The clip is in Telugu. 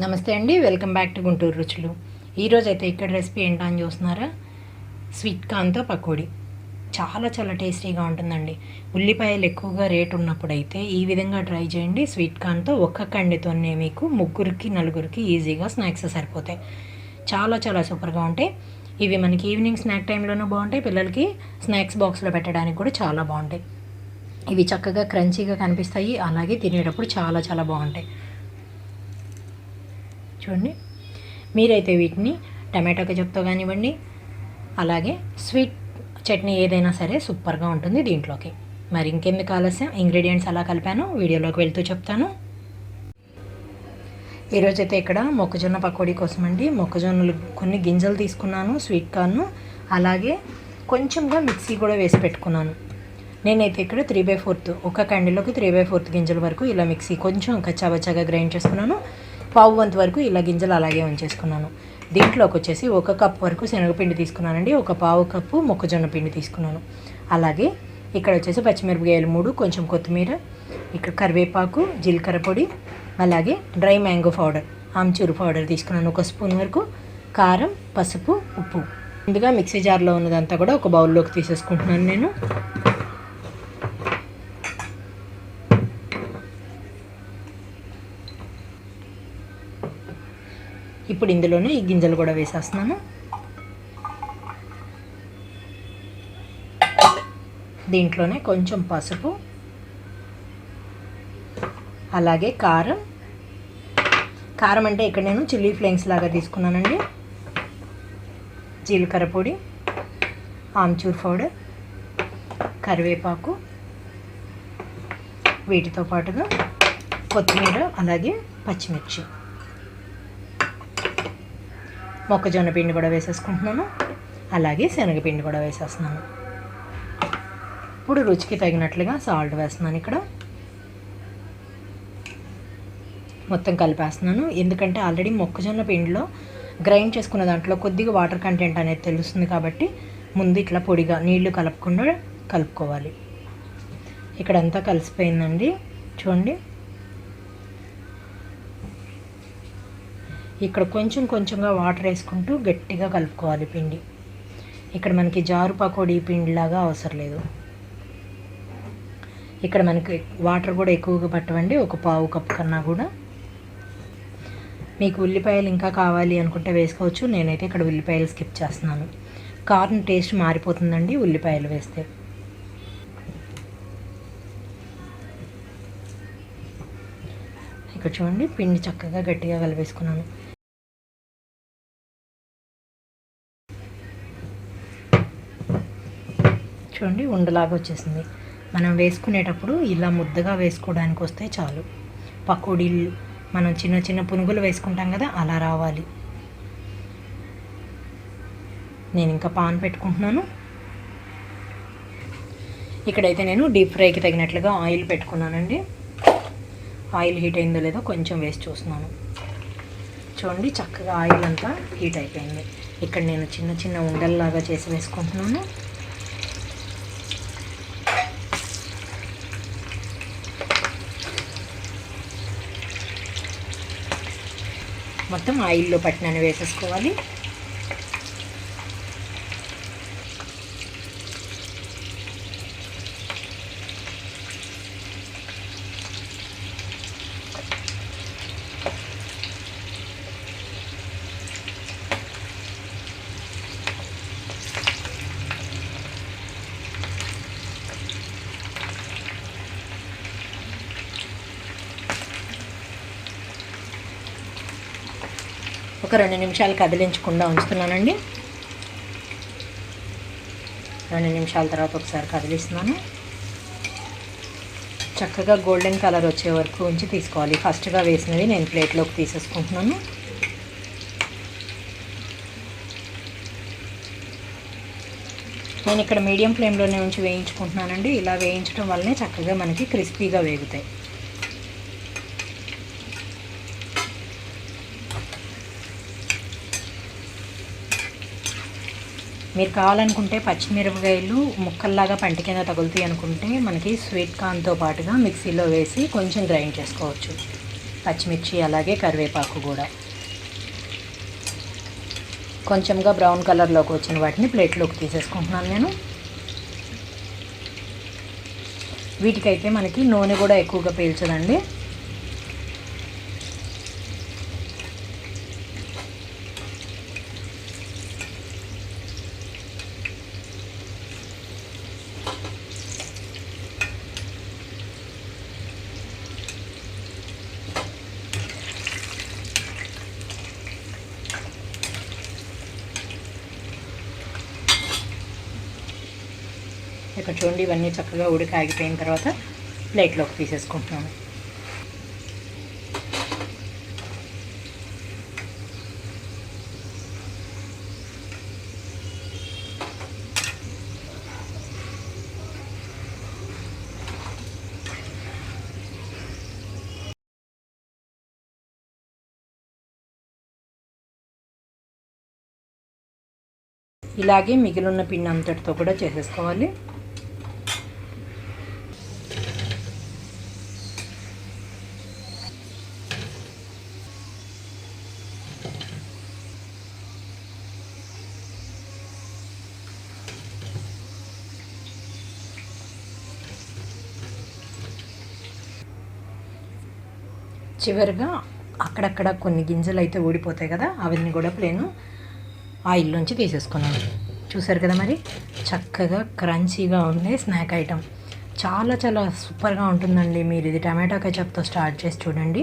నమస్తే అండి వెల్కమ్ బ్యాక్ టు గుంటూరు రుచులు. ఈరోజు అయితే ఇక్కడ రెసిపీ ఏంటో అని చూస్తున్నారా? స్వీట్ కార్న్తో పకోడీ. చాలా చాలా టేస్టీగా ఉంటుందండి. ఉల్లిపాయలు ఎక్కువగా రేట్ ఉన్నప్పుడు అయితే ఈ విధంగా ట్రై చేయండి. స్వీట్ కార్న్తో ఒక్క కండితోనే మీకు ముగ్గురికి నలుగురికి ఈజీగా స్నాక్స్ సరిపోతాయి. చాలా చాలా సూపర్గా ఉంటాయి. ఇవి మనకి ఈవినింగ్ స్నాక్ టైంలోనూ బాగుంటాయి. పిల్లలకి స్నాక్స్ బాక్స్లో పెట్టడానికి కూడా చాలా బాగుంటాయి. ఇవి చక్కగా క్రంచీగా కనిపిస్తాయి. అలాగే తినేటప్పుడు చాలా చాలా బాగుంటాయి. చూడండి. మీరైతే వీటిని టమాటో కచప్తో కానివ్వండి అలాగే స్వీట్ చట్నీ ఏదైనా సరే సూపర్గా ఉంటుంది దీంట్లోకి. మరి ఇంకెందుకు ఆలస్యం? ఇంగ్రీడియంట్స్ అలా కలిపాను వీడియోలోకి వెళ్తూ చెప్తాను. ఈరోజైతే ఇక్కడ మొక్కజొన్న పకోడీ కోసం అండి మొక్కజొన్నలు కొన్ని గింజలు తీసుకున్నాను స్వీట్ కార్న్ అలాగే కొంచెంగా మిక్సీ కూడా వేసి పెట్టుకున్నాను. నేనైతే ఇక్కడ త్రీ బై ఫోర్త్ ఒక కండిలోకి త్రీ బై ఫోర్త్ గింజల వరకు ఇలా మిక్సీ కొంచెం కచ్చాబచ్చాగా గ్రైండ్ చేసుకున్నాను. పావు వంతు వరకు ఇలా గింజలు అలాగే ఉంచేసుకున్నాను. దీంట్లోకి వచ్చేసి ఒక కప్ వరకు శనగపిండి తీసుకున్నానండి. ఒక పావు కప్పు మొక్కజొన్న పిండి తీసుకున్నాను. అలాగే ఇక్కడ వచ్చేసి పచ్చిమిరపకాయలు మూడు కొంచెం కొత్తిమీర ఇక్కడ కరివేపాకు జీలకర్ర పొడి అలాగే dry mango powder amchur powder తీసుకున్నాను. ఒక స్పూన్ వరకు కారం పసుపు ఉప్పు. ముందుగా మిక్సీ జార్లో ఉన్నదంతా కూడా ఒక బౌల్లోకి తీసేసుకుంటున్నాను నేను. ఇప్పుడు ఇందులోనే ఈ గింజలు కూడా వేసేస్తున్నాను. దీంట్లోనే కొంచెం పసుపు అలాగే కారం. కారం అంటే ఇక్కడ నేను చిల్లీ ఫ్లేక్స్ లాగా తీసుకున్నానండి. జీలకర్ర పొడి ఆమ్చూర్ పౌడర్ కరివేపాకు వీటితో పాటుగా కొత్తిమీర అలాగే పచ్చిమిర్చి. మొక్కజొన్న పిండి కూడా వేసేసుకుంటున్నాను. అలాగే శనగపిండి కూడా వేసేస్తున్నాను. ఇప్పుడు రుచికి తగినట్లుగా సాల్ట్ వేస్తున్నాను ఇక్కడ. మొత్తం కలిపేస్తున్నాను. ఎందుకంటే ఆల్రెడీ మొక్కజొన్న పిండిలో గ్రైండ్ చేసుకున్న దాంట్లో కొద్దిగా వాటర్ కంటెంట్ అనేది తెలుస్తుంది కాబట్టి ముందు ఇట్లా పొడిగా నీళ్ళు కలపకుండా కలుపుకోవాలి. ఇక్కడంతా కలిసిపోయిందండి. చూడండి. ఇక్కడ కొంచెం కొంచెంగా వాటర్ వేసుకుంటూ గట్టిగా కలుపుకోవాలి పిండి. ఇక్కడ మనకి జారు పకోడీ పిండిలాగా అవసరం లేదు. ఇక్కడ మనకి వాటర్ కూడా ఎక్కువగా పట్టవండి. ఒక పావు కప్ కన్నా కూడా. మీకు ఉల్లిపాయలు ఇంకా కావాలి అనుకుంటే వేసుకోవచ్చు. నేనైతే ఇక్కడ ఉల్లిపాయలు స్కిప్ చేస్తున్నాను. కార్న్ టేస్ట్ మారిపోతుందండి ఉల్లిపాయలు వేస్తే. ఇక్కడ చూడండి పిండి చక్కగా గట్టిగా కలిపేసుకున్నాను. చూడండి ఉండలాగా వచ్చేసింది. మనం వేసుకునేటప్పుడు ఇలా ముద్దగా వేసుకోవడానికి వస్తే చాలు. పకోడీలు మనం చిన్న చిన్న పునుగులు వేసుకుంటాం కదా అలా రావాలి. నేను ఇంకా పాన్ పెట్టుకుంటున్నాను. ఇక్కడైతే నేను డీప్ ఫ్రైకి తగినట్లుగా ఆయిల్ పెట్టుకున్నానండి. ఆయిల్ హీట్ అయిందో లేదో కొంచెం వేసి చూస్తున్నాను. చూడండి చక్కగా ఆయిల్ అంతా హీట్ అయిపోయింది. ఇక్కడ నేను చిన్న చిన్న ఉండల్లాగా చేసి వేసుకుంటున్నాను. మొత్తం ఆయిల్లో పట్టినని వేసేసుకోవాలి. ఒక రెండు నిమిషాలు కదిలించకుండా ఉంచుతున్నానండి. రెండు నిమిషాల తర్వాత ఒకసారి కదిలిస్తున్నాను. చక్కగా గోల్డెన్ కలర్ వచ్చే వరకు ఉంచి తీసుకోవాలి. ఫస్ట్గా వేసినవి నేను ప్లేట్లోకి తీసేసుకుంటున్నాను. నేను ఇక్కడ మీడియం ఫ్లేమ్లోనే ఉంచి వేయించుకుంటున్నానండి. ఇలా వేయించడం వల్లనే చక్కగా మనకి క్రిస్పీగా వేగుతాయి. మీరు కావాలనుకుంటే పచ్చిమిరపకాయలు ముక్కల్లాగా పంట కింద తగులుతాయి అనుకుంటే మనకి స్వీట్ కార్న్తో పాటుగా మిక్సీలో వేసి కొంచెం గ్రైండ్ చేసుకోవచ్చు. పచ్చిమిర్చి అలాగే కరివేపాకు కూడా. కొంచెంగా బ్రౌన్ కలర్లోకి వచ్చిన వాటిని ప్లేట్లోకి తీసేసుకుంటున్నాను నేను. వీటికైతే మనకి నూనె కూడా ఎక్కువగా పీల్చదండి. ఇక్కడ చూడండి ఇవన్నీ చక్కగా ఉడికి ఆగిపోయిన తర్వాత ప్లేట్లోకి తీసేసుకుంటున్నాను. ఇలాగే మిగిలిన పిండి అంతటితో కూడా చేసేసుకోవాలి. చివరిగా అక్కడక్కడ కొన్ని గింజలు అయితే ఊడిపోతాయి కదా అవన్నీ కూడా ప్లేను ఆయిల్లోంచి తీసేసుకున్నాను. చూసారు కదా మరి? చక్కగా క్రంచీగా ఉండే స్నాక్ ఐటమ్ చాలా చాలా సూపర్గా ఉంటుందండి. మీరు ఇది టమాటో కెచప్తో స్టార్ట్ చేసి చూడండి.